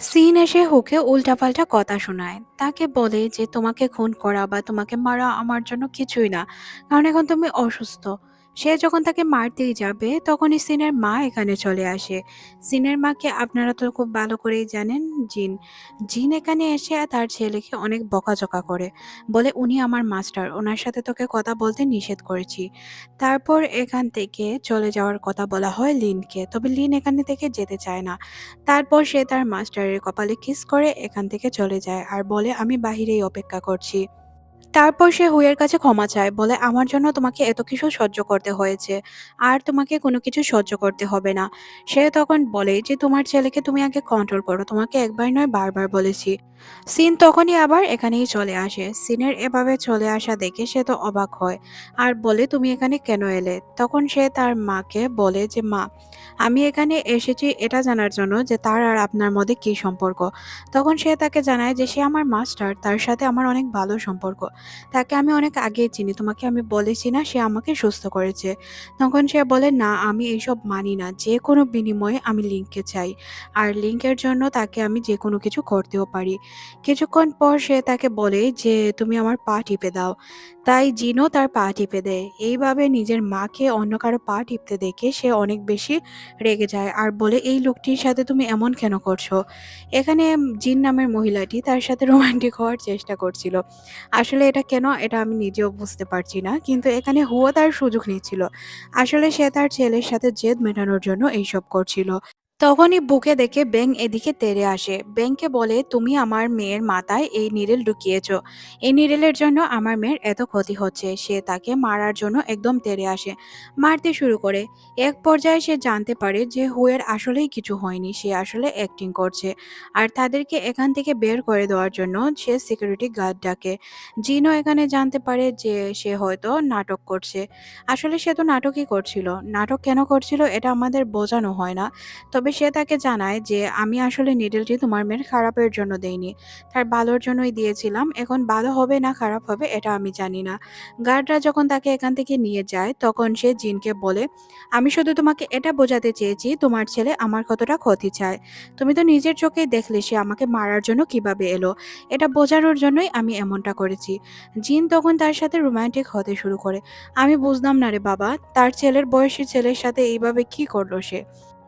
Scene এসে হুকে উল্টাপাল্টা কথা শোনায়। তাকে বলে যে, "তোমাকে খুন করা বা তোমাকে মারা আমার জন্য কিছুই না। কারণ এখন তুমি অসুস্থ।" সে যখন তাকে মারতেই যাবে, তখনই সিনের মা এখানে চলে আসে। সিনের মাকে আপনারা তো খুব ভালো করেই জানেন, জিন। জিন এখানে এসে তার ছেলেকে অনেক বকাঝকা করে। বলে, "উনি আমার মাস্টার। ওনার সাথে তোকে কথা বলতে নিষেধ করেছি।" তারপর এখান থেকে চলে যাওয়ার কথা বলা হয় লিনকে। তবে লিন এখানে থেকে যেতে চায় না। তারপর সে তার মাস্টারের কপালে কিস করে এখান থেকে চলে যায় আর বলে আমি বাহিরেই অপেক্ষা করছি। তারপর সে হুইয়ের কাছে ক্ষমা চায়। বলে আমার জন্য তোমাকে এত কিছু সহ্য করতে হয়েছে। আর তোমাকে কোনো কিছু সহ্য করতে হবে না। সে তখন বলে যে তোমার ছেলেকে তুমি আগে কন্ট্রোল করো। তোমাকে একবার নয় বারবার বলেছি। সিন তখনই আবার এখানেই চলে আসে। সিনের এভাবে চলে আসা দেখে সে তো অবাক হয়। আর বলে তুমি এখানে কেন এলে? তখন সে তার মাকে বলে যে মা আমি এখানে এসেছি এটা জানার জন্য যে তার আর আপনার মধ্যে কী সম্পর্ক। তখন সে তাকে জানায় যে সে আমার মাস্টার, তার সাথে আমার অনেক ভালো সম্পর্ক। তাকে আমি অনেক আগে চিনি। তোমাকে আমি বলেছি না সে আমাকে সুস্থ করেছে। তখন সে বলে, "না আমি এইসব মানি না। যে কোনো বিনিময়ে আমি লিংককে চাই। আর লিঙ্কের জন্য তাকে আমি যেকোনো কিছু করতেও পারি।" কিছুক্ষণ পর সে তাকে বলে যে, "তুমি আমার পা টিপে দাও।" তাই জিনও তার পা টিপে দেয়। এইভাবে নিজের মাকে অন্য কারও পা টিপতে দেখে সে অনেক বেশি রেগে যায় আর বলে, "এই লোকটির সাথে তুমি এমন কেন করছ?" এখানে জিন নামের মহিলাটি তার সাথে রোমান্টিক হওয়ার চেষ্টা করছিল। আসলে এটা কেন এটা আমি নিজেও বুঝতে পারছি না। কিন্তু এখানে হুয়া তার সুযোগ নিচ্ছিল। আসলে সে তার ছেলের সাথে জেদ মেটানোর জন্য এইসব করছিল। তখনই বুকে দেখে ব্যাং এদিকে তেড়ে আসে। ব্যাংকে বলে, "তুমি আমার মেয়ের মাথায় এই নিডেল ঢুকিয়েছ। এই নিডেলের জন্য আমার মেয়ের এত ক্ষতি হচ্ছে।" সে তাকে মারার জন্য একদম তেড়ে আসে। মারতে শুরু করে। এক পর্যায়ে সে জানতে পারে যে হুয়ের আসলেই কিছু হয়নি। সে আসলে অ্যাক্টিং করছে। আর তাদেরকে এখান থেকে বের করে দেওয়ার জন্য সে সিকিউরিটি গার্ড ডাকে। জিনও এখানে জানতে পারে যে সে হয়তো নাটক করছে। আসলে সে তো নাটকই করছিল। নাটক কেন করছিল এটা আমাদের বোঝানো হয় না। তবে সে তাকে জানায় যে, "আমি আসলে নিডেলটি তোমার মেয়ের খারাপের জন্য দেইনি। তার ভালোর জন্যই দিয়েছিলাম। এখন ভালো হবে না খারাপ হবে এটা আমি জানি না।" গার্ডরা যখন তাকে এখান থেকে নিয়ে যায় তখন সে জিনকে বলে, "আমি শুধু তোমাকে এটা বোঝাতে চেয়েছি তোমার ছেলে আমার কতটা ক্ষতি চায়। তুমি তো নিজের চোখেই দেখলে সে আমাকে মারার জন্য কীভাবে এলো। এটা বোঝানোর জন্যই আমি এমনটা করেছি।" জিন তখন তার সাথে রোমান্টিক হতে শুরু করে। "আমি বুঝলাম না রে বাবা, তার ছেলের বয়সী ছেলের সাথে এইভাবে কি করল সে?"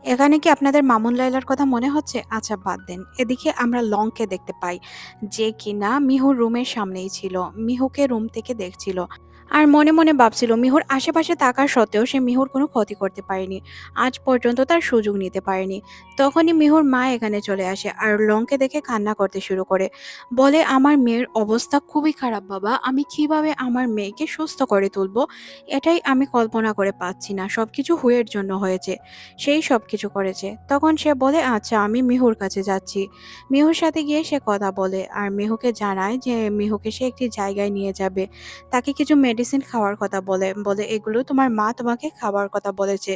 এখানে কি আপনাদের মামুন লায়লার কথা মনে হচ্ছে? আচ্ছা বাদ দেন। এদিকে আমরা লংকে দেখতে পাই, যে কিনা মিহুর রুমের সামনেই ছিল। মিহুকে রুম থেকে দেখছিল। আর মনে, মনে ভাবছিল মিহুর আশেপাশে থাকার সত্ত্বেও সে মিহুর কোনো ক্ষতি করতে পারেনি। আজ পর্যন্ত তার সুযোগ নিতে পারেনি। তখনই মিহুর মা এখানে চলে আসে আর লংকে দেখে কান্না করতে শুরু করে। বলে, "আমার মেয়ের অবস্থা খুবই খারাপ বাবা। আমি কীভাবে আমার মেয়েকে সুস্থ করে তুলবো এটাই আমি কল্পনা করে পাচ্ছি না। সবকিছু হুয়ের জন্য হয়েছে। সেই সবকিছু করেছে। তখন সে বলে, "আচ্ছা আমি মিহুর কাছে যাচ্ছি।" মিহুর সাথে গিয়ে সে কথা বলে আর মিহুকে জানায় যে মিহুকে সে একটি জায়গায় নিয়ে যাবে। তাকে কিছু মেডিসিন খাওয়ার কথা বলে। বলে, "এগুলো তোমার মা তোমাকে খাওয়ার কথা বলেছে।"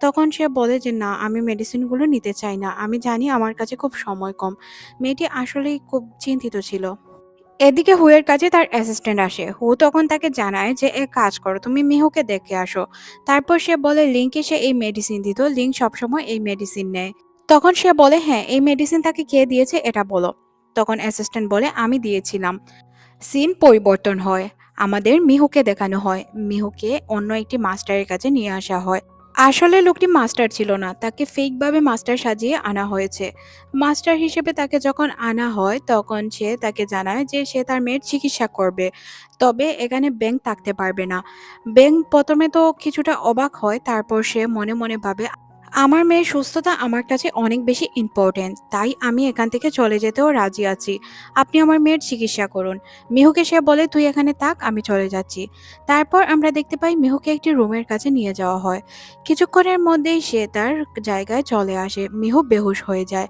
তখন সে বলে যে, "না আমি মেডিসিনগুলো নিতে চাই না। আমি জানি আমার কাছে খুব সময় কম।" মেয়েটি আসলেই খুব চিন্তিত ছিল। এদিকে হুয়ের কাছে তার অ্যাসিস্ট্যান্ট আসে। হু তখন তাকে জানায় যে, "এক কাজ করো, তুমি মিহুকে দেখে আসো।" তারপর সে বলে লিংকে সে এই মেডিসিন দিত। লিঙ্ক সবসময় এই মেডিসিন নেয়। তখন সে বলে, "হ্যাঁ, এই মেডিসিন তাকে কে দিয়েছে এটা বলো।" তখন অ্যাসিস্ট্যান্ট বলে, "আমি দিয়েছিলাম।" সিন পরিবর্তন হয়। আমাদের মিহুকে দেখানো হয়। মিহুকে অন্য একটি মাস্টারের কাছে নিয়ে আসা হয়। আসলে লোকটি মাস্টার ছিল না। তাকে ফেকভাবে মাস্টার সাজিয়ে আনা হয়েছে। মাস্টার হিসেবে তাকে যখন আনা হয় তখন সে তাকে জানায় যে সে তার মেয়ের চিকিৎসা করবে। তবে এখানে ব্যাংক থাকতে পারবে না। ব্যাংক প্রথমে তো কিছুটা অবাক হয়। তারপর সে মনে, মনে ভাবে, "আমার মেয়ের সুস্থতা আমার কাছে অনেক বেশি ইম্পর্টেন্ট তাই আমি এখান থেকে চলে যেতেও রাজি আছি। আপনি আমার মেয়ের চিকিৎসা করুন।" মেহুকে সে বলে, "তুই এখানে থাক, আমি চলে যাচ্ছি।" তারপর আমরা দেখতে পাই মেহুকে একটি রুমের কাছে নিয়ে যাওয়া হয়। কিছুক্ষণের মধ্যেই সে তার জায়গায় চলে আসে। মেহু বেহুশ হয়ে যায়।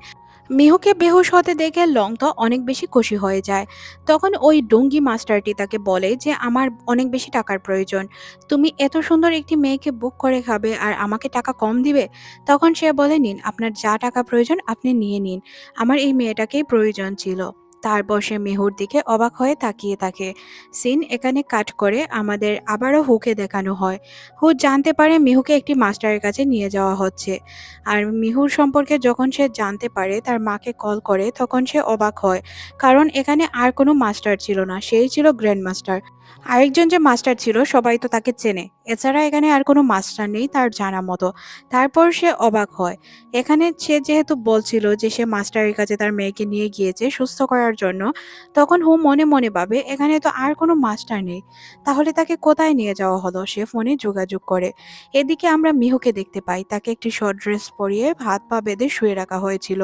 মিহুকে বেহুশ হতে দেখে লং তো অনেক বেশি খুশি হয়ে যায়। তখন ওই ডুঙ্গি মাস্টারটি তাকে বলে যে, "আমার অনেক বেশি টাকার প্রয়োজন। তুমি এত সুন্দর একটি মেয়েকে বুক করে খাবে আর আমাকে টাকা কম দিবে?" তখন সে বলে, "নিন, আপনার যা টাকা প্রয়োজন আপনি নিয়ে নিন। আমার এই মেয়েটাকেই প্রয়োজন ছিল।" তারপর সে মিহুর দিকে অবাক হয়ে তাকিয়ে থাকে। সিন এখানে কাট করে আমাদের আবারও হুকে দেখানো হয়। হু জানতে পারে মিহুকে একটি মাস্টারের কাছে নিয়ে যাওয়া হচ্ছে। আর মিহুর সম্পর্কে যখন সে জানতে পারে তার মাকে কল করে তখন সে অবাক হয়। কারণ এখানে আর কোনো মাস্টার ছিল না, সেই ছিল গ্র্যান্ড মাস্টার আরেকজন যে মাস্টার ছিল সবাই তো তাকে চেনে। এছাড়া এখানে আর কোনো মাস্টার নেই তার জানা মতো। তারপর সে অবাক হয়। এখানে সে যেহেতু বলছিল যে সে মাস্টারের কাছে তার মেয়েকে নিয়ে গিয়েছে, সুস্থ করার জন্য, তখন হু মনে মনে ভাবে, এখানে তো আর কোনো মাস্টার নেই। তাহলে তাকে কোথায় নিয়ে যাওয়া হলো? সে ফোনে যোগাযোগ করে। এদিকে আমরা মিহুকে দেখতে পাই, তাকে একটি শর্ট ড্রেস পরিয়ে হাত পা বেঁধে শুয়ে রাখা হয়েছিল।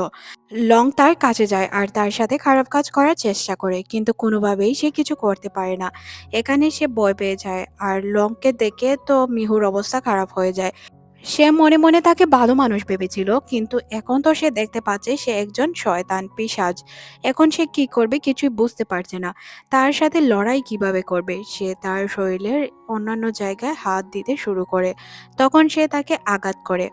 লং তার কাছে যায় আর তার সাথে খারাপ কাজ করার চেষ্টা করে, কিন্তু কোনোভাবেই সে কিছু করতে পারে না। এখানে সে ভয় পেয়ে যায়, আর লংকে দেখে তো মিহুর অবস্থা খারাপ হয়ে যায়। সে মনে মনে তাকে ভালো মানুষ ভেবেছিল, কিন্তু এখন তো সে দেখতে পাচ্ছে সে একজন শয়তান পিসাজ এখন সে কি করবে কিছুই বুঝতে পারছে না। তার সাথে লড়াই কীভাবে করবে? সে তার শরীরের অন্যান্য জায়গায় হাত দিতে শুরু করে। তখন সে তাকে আঘাত করে।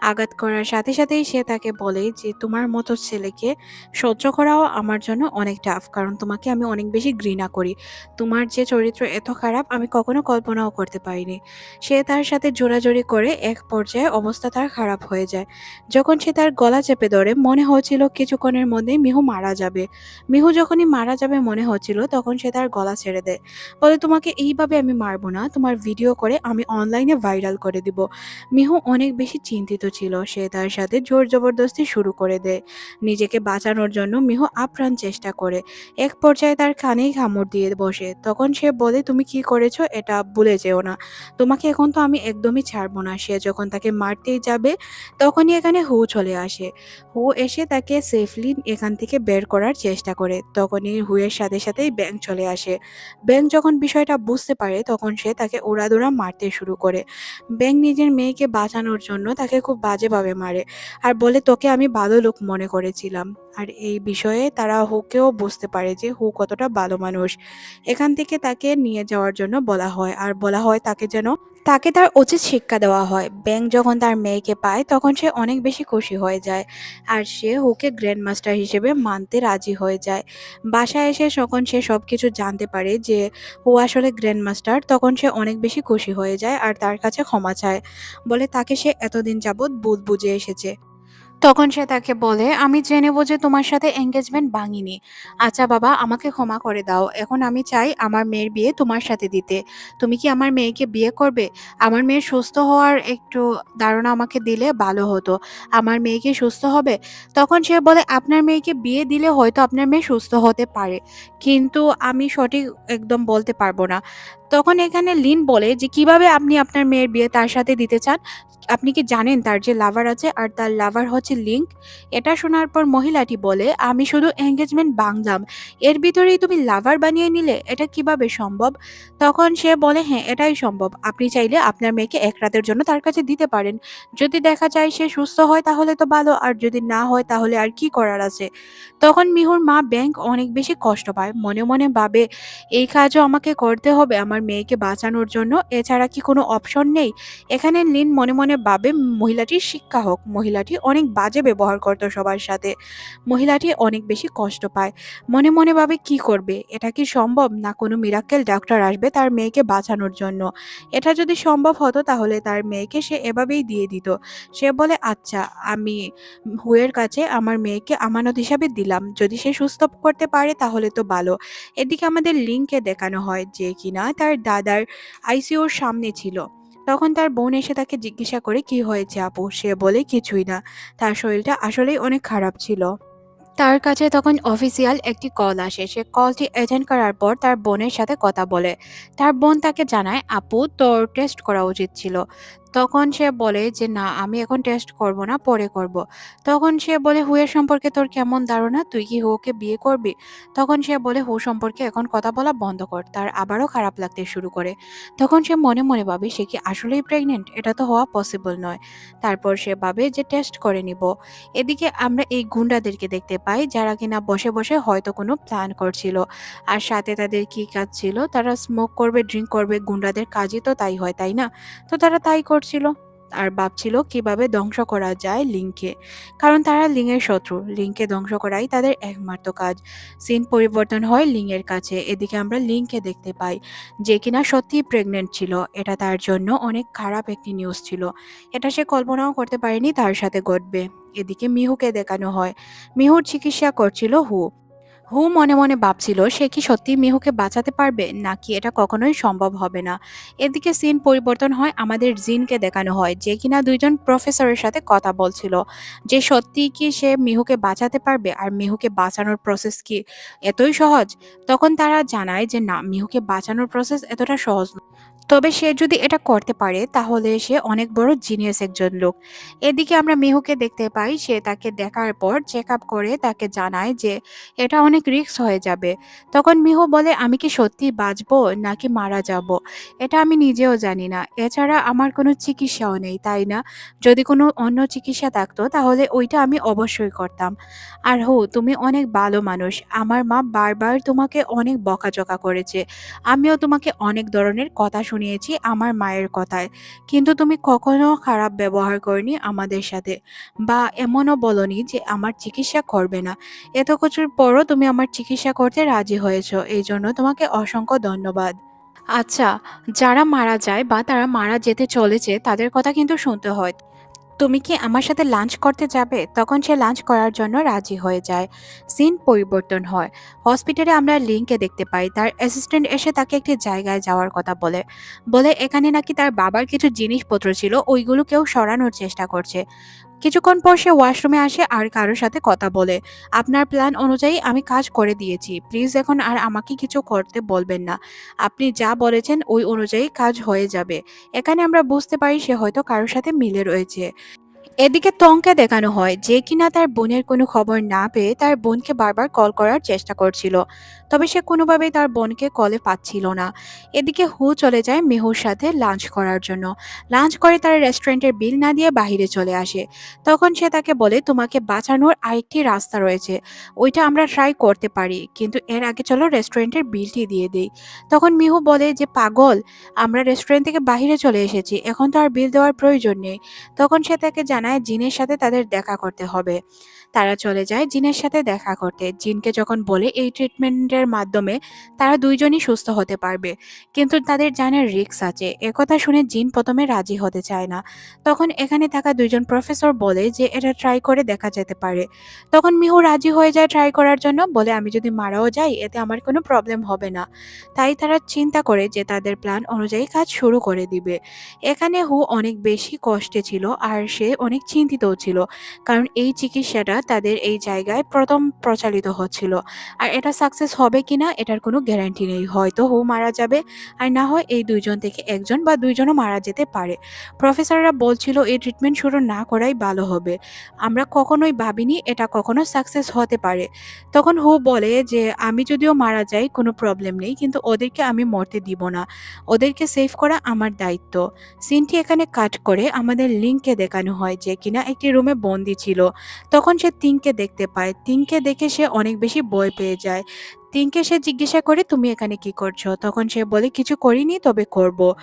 আঘাত করার সাথে সাথেই সে তাকে বলে যে, তোমার মতো ছেলেকে সহ্য করাও আমার জন্য অনেক টাফ কারণ তোমাকে আমি অনেক বেশি ঘৃণা করি। তোমার যে চরিত্র এত খারাপ, আমি কখনো কল্পনাও করতে পারিনি। সে তার সাথে জোরাজোরি করে এক পর্যায়ে অবস্থা তার খারাপ হয়ে যায়। যখন সে তার গলা চেপে ধরে, মনে হচ্ছিল কিছুক্ষণের মধ্যেই মিহু মারা যাবে। মিহু যখনই মারা যাবে মনে হচ্ছিল, তখন সে তার গলা ছেড়ে দেয়। বলে, তোমাকে এইভাবে আমি মারবো না। তোমার ভিডিও করে আমি অনলাইনে ভাইরাল করে দিব। মিহু অনেক বেশি চিন্তিত ছিল, সে তার সাথে জোর জবরদস্তি শুরু করে দেয়। নিজেকে বাঁচানোর জন্য মিহু আপ্রাণ চেষ্টা করে। এক পর্যায়ে তার কানেই কামড় দিয়ে বসে। তখন সে বলে, তুমি কি করেছ এটা ভুলে যেও না। তোমাকে এখন তো আমি একদমই ছাড়বো না। সে যখন তাকে মারতেই যাবে, তখনই এখানে হু চলে আসে। হু এসে তাকে সেফলি এখান থেকে বের করার চেষ্টা করে। তখনই হুয়ের সাথে সাথেই ব্যাংক চলে আসে। ব্যাংক যখন বিষয়টা বুঝতে পারে, তখন সে তাকে ওড়াদোড়া মারতে শুরু করে। ব্যাংক নিজের মেয়েকে বাঁচানোর জন্য তাকে খুব বাজেভাবে মারে। আর বলে, তোকে আমি ভালো লোক মনে করেছিলাম। আর এই বিষয়ে তারা হুকেও বুঝতে পারে যে হু কতটা ভালো মানুষ। এখান থেকে তাকে নিয়ে যাওয়ার জন্য বলা হয়। আর বলা হয় তাকে যেন তাকে তার উচিত শিক্ষা দেওয়া হয়। ব্যাংক যখন তার মেয়েকে পায়, তখন সে অনেক বেশি খুশি হয়ে যায় আর সে হুকে গ্র্যান্ড মাস্টার হিসেবে মানতে রাজি হয়ে যায়। বাসায় এসে যখন সে সব কিছু জানতে পারে যে হু আসলে গ্র্যান্ড মাস্টার তখন সে অনেক বেশি খুশি হয়ে যায় আর তার কাছে ক্ষমা চায়। বলে তাকে সে এতদিন যাবৎ বুধ বুঝে এসেছে। তখন সে তাকে বলে, আমি জেনে বুঝে তোমার সাথে এঙ্গেজমেন্ট ভাঙিনি। আচ্ছা বাবা, আমাকে ক্ষমা করে দাও। এখন আমি চাই আমার মেয়ের বিয়ে তোমার সাথে দিতে। তুমি কি আমার মেয়েকে বিয়ে করবে? আমার মেয়ে সুস্থ হওয়ার একটু ধারণা আমাকে দিলে ভালো হতো। আমার মেয়েকে সুস্থ হবে? তখন সে বলে, আপনার মেয়েকে বিয়ে দিলে হয়তো আপনার মেয়ে সুস্থ হতে পারে। কিন্তু আমি সঠিক একদম বলতে পারব না। তখন এখানে লিন বলে যে, কীভাবে আপনি আপনার মেয়ের বিয়ে তার সাথে দিতে চান? আপনি কি জানেন তার যে লাভার আছে আর তার লাভার হচ্ছে লিঙ্ক এটা শোনার পর মহিলাটি বলে, আমি শুধু এঙ্গেজমেন্ট বাংলাম। এর ভিতরেই তুমি লাভার বানিয়ে নিলে, এটা কীভাবে সম্ভব? তখন সে বলে হ্যাঁ এটাই সম্ভব। আপনি চাইলে আপনার মেয়েকে এক রাতের জন্য তার কাছে দিতে পারেন। যদি দেখা যায় সে সুস্থ হয়, তাহলে তো ভালো। আর যদি না হয়, তাহলে আর কি করার আছে? তখন মিহুর মা ব্যাংক অনেক বেশি কষ্ট পায়। মনে মনে ভাবে, এই কাজও আমাকে করতে হবে আমার মেয়েকে বাঁচানোর জন্য। এছাড়া কি কোনো অপশন নেই? এখানে লিন মনে মনে ভাবে, মহিলাটির শিক্ষা হোক। মহিলাটি অনেক বাজে ব্যবহার করতো সবার সাথে। মহিলাটি অনেক বেশি কষ্ট পায়। মনে মনে ভাবে, কি করবে? এটা কি সম্ভব? না কোনো মিরাক্কেল ডাক্তার আসবে তার মেয়েকে বাঁচানোর জন্য। এটা যদি সম্ভব হতো তাহলে তার মেয়েকে সে এভাবেই দিয়ে দিত। সে বলে আচ্ছা আমি হুয়ের কাছে আমার মেয়েকে আমানত হিসাবে দিলাম। যদি সে সুস্থ করতে পারে তাহলে তো ভালো। এদিকে আমাদের লিঙ্কে দেখানো হয় যে কিনা তার দাদার আইসিওর সামনে ছিল। তখন তার বোন এসে তাকে জিজ্ঞাসা করে, কি হয়েছে আপু? সে বলে, কিছুই না। তার শরীরটা আসলেই অনেক খারাপ ছিল। তার কাছে তখন অফিসিয়াল একটি কল আসে। সে কলটি অ্যাটেন্ড করার পর তার বোনের সাথে কথা বলে। তার বোন তাকে জানায়, আপু, তোর টেস্ট করা উচিত ছিল। তখন সে বলে যে, না, আমি এখন টেস্ট করব না, পরে করব। তখন সে বলে, হুয়ের সম্পর্কে তোর কেমন ধারণা? তুই কি হুকে বিয়ে করবি? তখন সে বলে, হু সম্পর্কে এখন কথা বলা বন্ধ কর, তার আবারও খারাপ লাগতে শুরু করে। তখন সে মনে মনে ভাবে, সে কি আসলেই প্রেগনেন্ট এটা তো হওয়া পসিবল নয়। তারপর সে ভাবে যে টেস্ট করে নিব। এদিকে আমরা এই গুন্ডাদেরকে দেখতে পাই, যারা কিনা বসে বসে হয়তো কোনো প্ল্যান করছিল। আর সাথে তাদের কি কাজ ছিল? তারা স্মোক করবে ড্রিঙ্ক করবে, গুন্ডাদের কাজই তো তাই হয়, তাই না? তো তারা তাই করছিল আর ভাবছিল কীভাবে ধ্বংস করা যায় লিংকে কারণ তারা লিংয়ের শত্রু লিংকে ধ্বংস করাই তাদের একমাত্র কাজ। সিন পরিবর্তন হয় লিংয়ের কাছে, এদিকে আমরা লিংকে দেখতে পাই, যে কিনা সত্যিই প্রেগনেন্ট ছিল। এটা তার জন্য অনেক খারাপ একটি নিউজ ছিল। এটা সে কল্পনাও করতে পারেনি তার সাথে ঘটবে। এদিকে মিহুকে দেখানো হয়। মিহুর চিকিৎসা করছিল হু। হু মনে মনে ভাবছিল, সে কি সত্যি মিহুকে বাঁচাতে পারবে? নাকি এটা কখনোই সম্ভব হবে না? এদিকে সিন পরিবর্তন হয়, আমাদের জিনকে দেখানো হয়, যে কিনা দুইজন প্রফেসরের সাথে কথা বলছিল। যে সত্যি কি সে মিহুকে বাঁচাতে পারবে আর মিহুকে বাঁচানোর প্রসেস কি এতই সহজ? তখন তারা জানায় যে না, মিহুকে বাঁচানোর প্রসেস এতটা সহজ তবে সে যদি এটা করতে পারে, তাহলে সে অনেক বড় জিনিয়াস একজন লোক। এদিকে আমরা মিহুকে দেখতে পাই, সে তাকে দেখার পর চেক আপ করে তাকে জানায় যে এটা অনেক রিস্ক হয়ে যাবে। তখন মিহু বলে, আমি কি সত্যি বাঁচবো নাকি মারা যাব? এটা আমি নিজেও জানি না। এছাড়া আমার কোনো চিকিৎসাও নেই, তাই না? যদি কোনো অন্য চিকিৎসা থাকতো, তাহলে ওইটা আমি অবশ্যই করতাম। আর হো, তুমি অনেক ভালো মানুষ। আমার মা বারবার তোমাকে অনেক বকাঝকা করেছে। আমিও তোমাকে অনেক ধরনের কথা শুনিয়েছি আমার মায়ের কথায়। কিন্তু তুমি কখনো খারাপ ব্যবহার করনি আমাদের সাথে বা এমনও বলনি যে আমার চিকিৎসা করবে না। এত কিছুর পরও তুমি আমার চিকিৎসা করতে রাজি হয়েছ, এই জন্য তোমাকে অসংখ্য ধন্যবাদ। আচ্ছা যারা মারা যায় বা তারা মারা যেতে চলেছে তাদের কথা কিন্তু শুনতে হয়। তুমি কি আমার সাথে লাঞ্চ করতে যাবে? তখন সে লাঞ্চ করার জন্য রাজি হয়ে যায়। সিন পরিবর্তন হয়। হসপিটালে আমরা লিংকে দেখতে পাই, তার অ্যাসিস্ট্যান্ট এসে তাকে একটি জায়গায় যাওয়ার কথা বলে। বলে, এখানে নাকি তার বাবার কিছু জিনিসপত্র ছিল, ওইগুলো কেউ সরানোর চেষ্টা করছে। কিছুক্ষণ পর সে ওয়াশরুমে আসে আর কারোর সাথে কথা বলে। আপনার প্ল্যান অনুযায়ী আমি কাজ করে দিয়েছি। প্লিজ এখন আর আমাকে কিছু করতে বলবেন না। আপনি যা বলেছেন, ওই অনুযায়ী কাজ হয়ে যাবে। এখানে আমরা বুঝতে পারি সে হয়তো কারোর সাথে মিলে রয়েছে। এদিকে তংকে দেখানো হয় যে কিনা তার বোনের কোনো খবর না পেয়ে তার বোনকে বারবার কল করার চেষ্টা করছিল, তবে সে কোনোভাবেই তার বোনকে কলে পাচ্ছিল না। এদিকে হু চলে যায় মেহুর সাথে লাঞ্চ করার জন্য। লাঞ্চ করে তার রেস্টুরেন্টের বিল না দিয়ে বাহিরে চলে আসে। তখন সে তাকে বলে, তোমাকে বাঁচানোর আরেকটি রাস্তা রয়েছে। ওইটা আমরা ট্রাই করতে পারি, কিন্তু এর আগে চলো রেস্টুরেন্টের বিলটি দিয়ে দিই। তখন মিহু বলে যে, পাগল, আমরা রেস্টুরেন্ট থেকে বাহিরে চলে এসেছি, এখন তো আর বিল দেওয়ার প্রয়োজন নেই। তখন সে তাকে জানায় জিনের সাথে তাদের দেখা করতে হবে। তারা চলে যায় জিনের সাথে দেখা করতে। জিনকে যখন বলে এই ট্রিটমেন্টের মাধ্যমে তারা দুইজনই সুস্থ হতে পারবে। কিন্তু তাদের জানের রিস্ক আছে। একথা শুনে জিন প্রথমে রাজি হতে চায় না। তখন এখানে থাকা দুইজন প্রফেসর বলে যে এটা ট্রাই করে দেখা যেতে পারে। তখন মিহু রাজি হয়ে যায় ট্রাই করার জন্য, বলে আমি যদি মারাও যাই, এতে আমার কোনো প্রবলেম হবে না। তাই তারা চিন্তা করে যে তাদের প্ল্যান অনুযায়ী কাজ শুরু করে দিবে। এখানে হু অনেক বেশি কষ্টে ছিল আর সে অনেক চিন্তিতও ছিল। কারণ এই চিকিৎসাটা তাদের এই জায়গায় প্রথম প্রচালিত হচ্ছিল। আর এটা সাকসেস হবে কিনা, এটার কোনো গ্যারান্টি নেই। হয়তো হু মারা যাবে, আর না হয় এই দুইজন থেকে একজন বা দুইজনও মারা যেতে পারে। প্রফেসররা বলছিল, এই ট্রিটমেন্ট শুরু না করাই ভালো হবে। আমরা কখনোই ভাবিনি এটা কখনো সাকসেস হতে পারে। তখন হু বলে যে, আমি যদিও মারা যাই, কোনো প্রবলেম নেই, কিন্তু ওদেরকে আমি মরতে দিব না। ওদেরকে সেভ করা আমার দায়িত্ব। সিনটি এখানে কাট করে আমাদের লিঙ্কে দেখানো হয় যে, কিনা একটি রুমে বন্দি ছিল। তখন সে তিনকে দেখতে পায়। তিনকে দেখে সে অনেক বেশি বয় পেয়ে যায়। তিনকে সে জিজ্ঞাসা করে, তুমি এখানে কি করছ? তখন সে বলে, কিছু করিনি, তবে করব।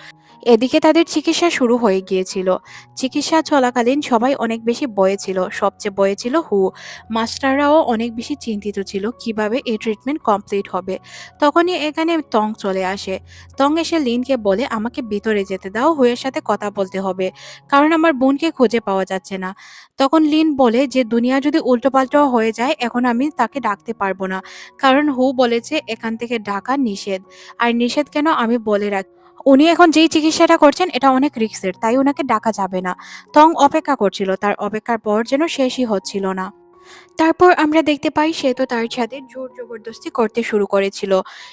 এদিকে তাদের চিকিৎসা শুরু হয়ে গিয়েছিল। চিকিৎসা চলাকালীন সবাই অনেক বেশি বয়ে ছিল। সবচেয়ে বয়ে ছিল হু। মাস্টাররাও অনেক বেশি চিন্তিত ছিল কীভাবে এই ট্রিটমেন্ট কমপ্লিট হবে। তখনই এখানে তং চলে আসে। তং এসে লিনকে বলে, আমাকে ভিতরে যেতে দাও, হুয়ের সাথে কথা বলতে হবে। কারণ আমার বোনকে খুঁজে পাওয়া যাচ্ছে না। তখন লিন বলে, যে দুনিয়া যদি উল্টোপাল্টাও হয়ে যায়, এখন আমি তাকে ডাকতে পারব না। কারণ হু বলেছে, এখান থেকে ডাকা নিষেধ। আর নিষেধ কেন আমি বলে রাখি উনি এখন যেই চিকিৎসাটা করছেন, এটা অনেক রিক্সের, তাই ওনাকে ডাকা যাবে না। তং অপেক্ষা করছিল, তার অপেক্ষার পর যেন শেষই হচ্ছিল না। তারপর আমরা দেখতে পাই সে তো তার সাথে জোর জবরদস্তি করতে শুরু করেছিল।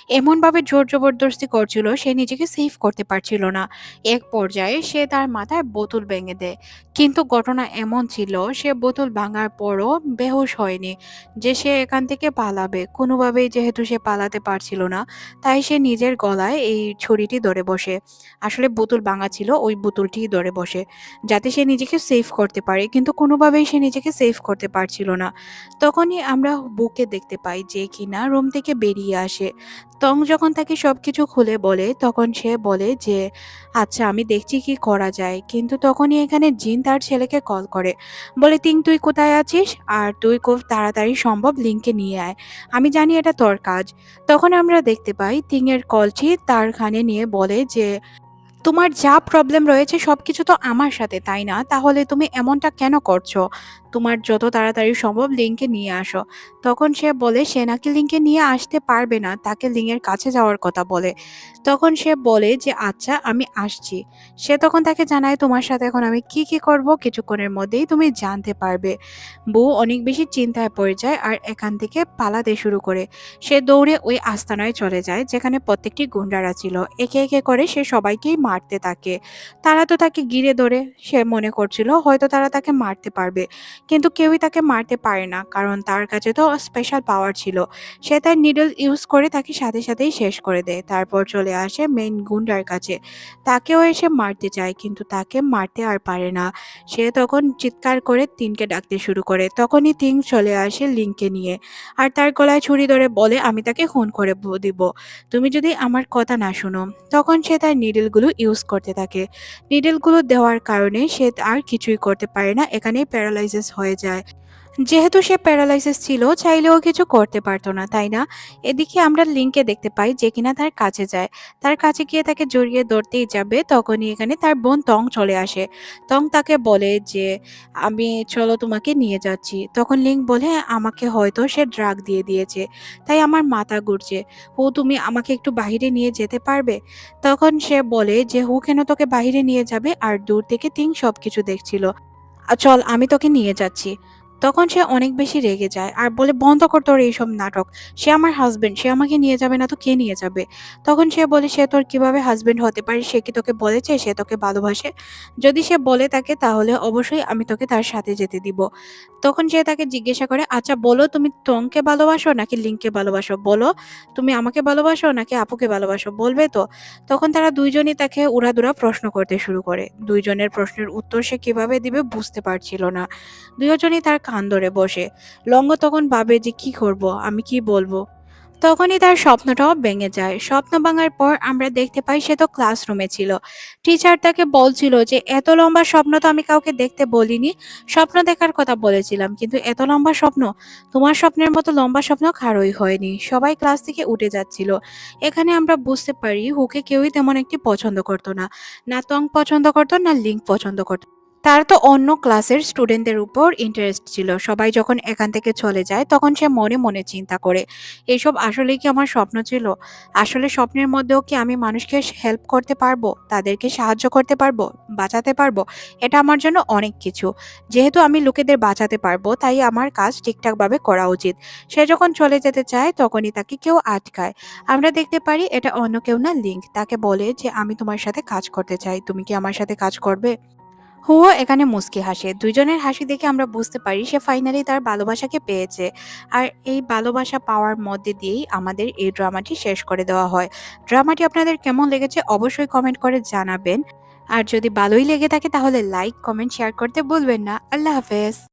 এমনভাবে জোর জবরদস্তি করছিল, সে নিজেকে সেভ করতে পারছিল না। এক পর্যায়ে সে তার মাথায় বোতল ভেঙে দেয়। কিন্তু ঘটনা এমন ছিল, সে বোতল ভাঙার পরও বেহুশ হয়নি যে সে এখান থেকে পালাবে। কোনোভাবেই যেহেতু সে পালাতে পারছিল না, তাই সে নিজের গলায় এই ছুরিটি ধরে বসে। আসলে বোতল ভাঙা ছিল, ওই বোতলটি ধরে বসে, যাতে সে নিজেকে সেভ করতে পারে। কিন্তু কোনোভাবেই সে নিজেকে সেভ করতে পারছিল না। না। তখনই আমরা বুকে দেখতে পাই যে কিনা রুম থেকে বেরিয়ে আসে। তং যখন তাকে সবকিছু খুলে বলে, তখন সে বলে যে আচ্ছা আমি দেখছি কি করা যায়। কিন্তু তখনই এখানে জিন তার ছেলেকে কল করে, বলে তিং তুই কোথায় আছিস? আর তুই খুব তাড়াতাড়ি সম্ভব লিঙ্কে নিয়ে আয়। আমি জানি এটা তোর কাজ। তখন আমরা দেখতে পাই তিংয়ের কলটি তার খানে নিয়ে বলে যে তোমার যা প্রবলেম রয়েছে সব কিছু তো আমার সাথে, তাই না? তাহলে তুমি এমনটা কেন করছ? তোমার যত তাড়াতাড়ি সম্ভব লিঙ্কে নিয়ে আসো। তখন সে বলে, সে নাকি লিঙ্কে নিয়ে আসতে পারবে না, তাকে লিঙ্কের কাছে যাওয়ার কথা বলে। তখন সে বলে যে আচ্ছা আমি আসছি। সে তখন তাকে জানায়, তোমার সাথে এখন আমি কি কি করব? কিছুক্ষণের মধ্যেই তুমি জানতে পারবে। বউ অনেক বেশি চিন্তায় পড়ে যায় আর এখান থেকে পালাতে শুরু করে। সে দৌড়ে ওই আস্তানায় চলে যায়, যেখানে প্রত্যেকটি গুন্ডারা ছিল। একে একে করে সে সবাইকেই মারতে থাকে তারা তো তাকে ঘিরে ধরে, সে মনে করছিল হয়তো তারা তাকে মারতে পারবে। কিন্তু কেউই তাকে মারতে পারে না, কারণ তার কাছে তো স্পেশাল পাওয়ার ছিল। সে তার নিডল ইউজ করে তাকে সাথে সাথেই শেষ করে দেয়। তারপর চলে আসে মেইন গুন্ডার কাছে। তাকেও এসে মারতে চায়, কিন্তু তাকে মারতে আর পারে না। সে তখন চিৎকার করে তিনকে ডাকতে শুরু করে। তখনই তিন চলে আসে লিঙ্ককে নিয়ে। আর তার গলায় ছুরি ধরে বলে, আমি তাকে খুন করে দিব। তুমি যদি আমার কথা না শুনো। তখন সে তার নিডলগুলো ইউজ করতে থাকে। নিডেলগুলো দেওয়ার কারণে সে আর কিছুই করতে পারে না। এখানেই প্যারালাইসিস হয়ে যায়। যেহেতু সে প্যারালাইসিস ছিল চাইলেও কিছু করতে পারতো না তাই না? এদিকে আমরা লিঙ্কে দেখতে পাই যে কিনা তার কাছে যায়। তার কাছে গিয়ে তাকে জড়িয়ে ধরতেই যাবে তখনই এখানে তার বোন তং চলে আসে। তং তাকে বলে যে আমি চলো তোমাকে নিয়ে যাচ্ছি। তখন লিঙ্ক বলে আমাকে হয়তো সে ড্রাগ দিয়ে দিয়েছে তাই আমার মাথা ঘুরছে। হু তুমি আমাকে একটু বাইরে নিয়ে যেতে পারবে? তখন সে বলে যে হু কেন তোকে বাইরে নিয়ে যাবে? আর দূর থেকে তিং সবকিছু দেখছিল। "আ, চল আমি তোকে নিয়ে যাচ্ছি। তখন সে অনেক বেশি রেগে যায় আর বলে, বন্ধ কর তোর এইসব নাটক। সে আমার হাজবেন্ড সে আমাকে নিয়ে যাবে না তো কে নিয়ে যাবে? তখন সে বলে, সে তোর কীভাবে হাজবেন্ড হতে পারে? সে কি তোকে বলেছে? সে তোকে ভালোবাসে? যদি সে বলে তাকে, তাহলে অবশ্যই আমি তোকে তার সাথে যেতে দিব। তখন সে তাকে জিজ্ঞাসা করে আচ্ছা বলো তুমি টংকে ভালোবাসো নাকি লিঙ্ককে ভালোবাসো? বলো, তুমি আমাকে ভালোবাসো নাকি আপুকে ভালোবাসো? বলবে তো। তখন তারা দুইজনই তাকে উড়াদুরা প্রশ্ন করতে শুরু করে। দুইজনের প্রশ্নের উত্তর সে কীভাবে দিবে বুঝতে পারছিল না। দুজনই তার কান ধরে বসে। লঙ্গ তখন ভাবে যে কি করব, আমি কি বলব? তখনই তার স্বপ্নটাও ভেঙে যায়। স্বপ্ন ভাঙার পর আমরা দেখতে পাই সে তো ক্লাসরুমে ছিল। টিচার তাকে বলছিল যে, এত লম্বা স্বপ্ন তো আমি কাউকে দেখতে বলিনি। স্বপ্ন দেখার কথা বলেছিলাম, কিন্তু এত লম্বা স্বপ্ন? তোমার স্বপ্নের মতো লম্বা স্বপ্ন কারোই হয়নি। সবাই ক্লাস থেকে উঠে যাচ্ছিল। এখানে আমরা বুঝতে পারি, হুকে কেউই তেমন একটি পছন্দ করতো না। না তং পছন্দ করতো, না লিঙ্ক পছন্দ করতো। তার তো অন্য ক্লাসের স্টুডেন্টদের উপর ইন্টারেস্ট ছিল। সবাই যখন এখান থেকে চলে যায়, তখন সে মনে মনে চিন্তা করে এইসব আসলে কি আমার স্বপ্ন ছিল? আসলে স্বপ্নের মধ্যেও কি আমি মানুষকে হেল্প করতে পারব? তাদেরকে সাহায্য করতে পারব? বাঁচাতে পারব? এটা আমার জন্য অনেক কিছু। যেহেতু আমি লোকেদের বাঁচাতে পারব, তাই আমার কাজ ঠিকঠাকভাবে করা উচিত। সে যখন চলে যেতে চায়, তখনই তাকে কেউ আটকায়। আমরা দেখতে পারি এটা অন্য কেউ না, লিঙ্ক। তাকে বলে যে, আমি তোমার সাথে কাজ করতে চাই। তুমি কি আমার সাথে কাজ করবে? হুও এখানে মুস্কি হাসে। দুজনের হাসি দেখে আমরা বুঝতে পারি সে ফাইনালি তার ভালোবাসাকে পেয়েছে। আর এই ভালোবাসা পাওয়ার মধ্যে দিয়েই আমাদের এই ড্রামাটি শেষ করে দেওয়া হয়। ড্রামাটি আপনাদের কেমন লেগেছে অবশ্যই কমেন্ট করে জানাবেন। আর যদি ভালোই লেগে থাকে তাহলে লাইক কমেন্ট শেয়ার করতে ভুলবেন না। আল্লাহ হাফেজ।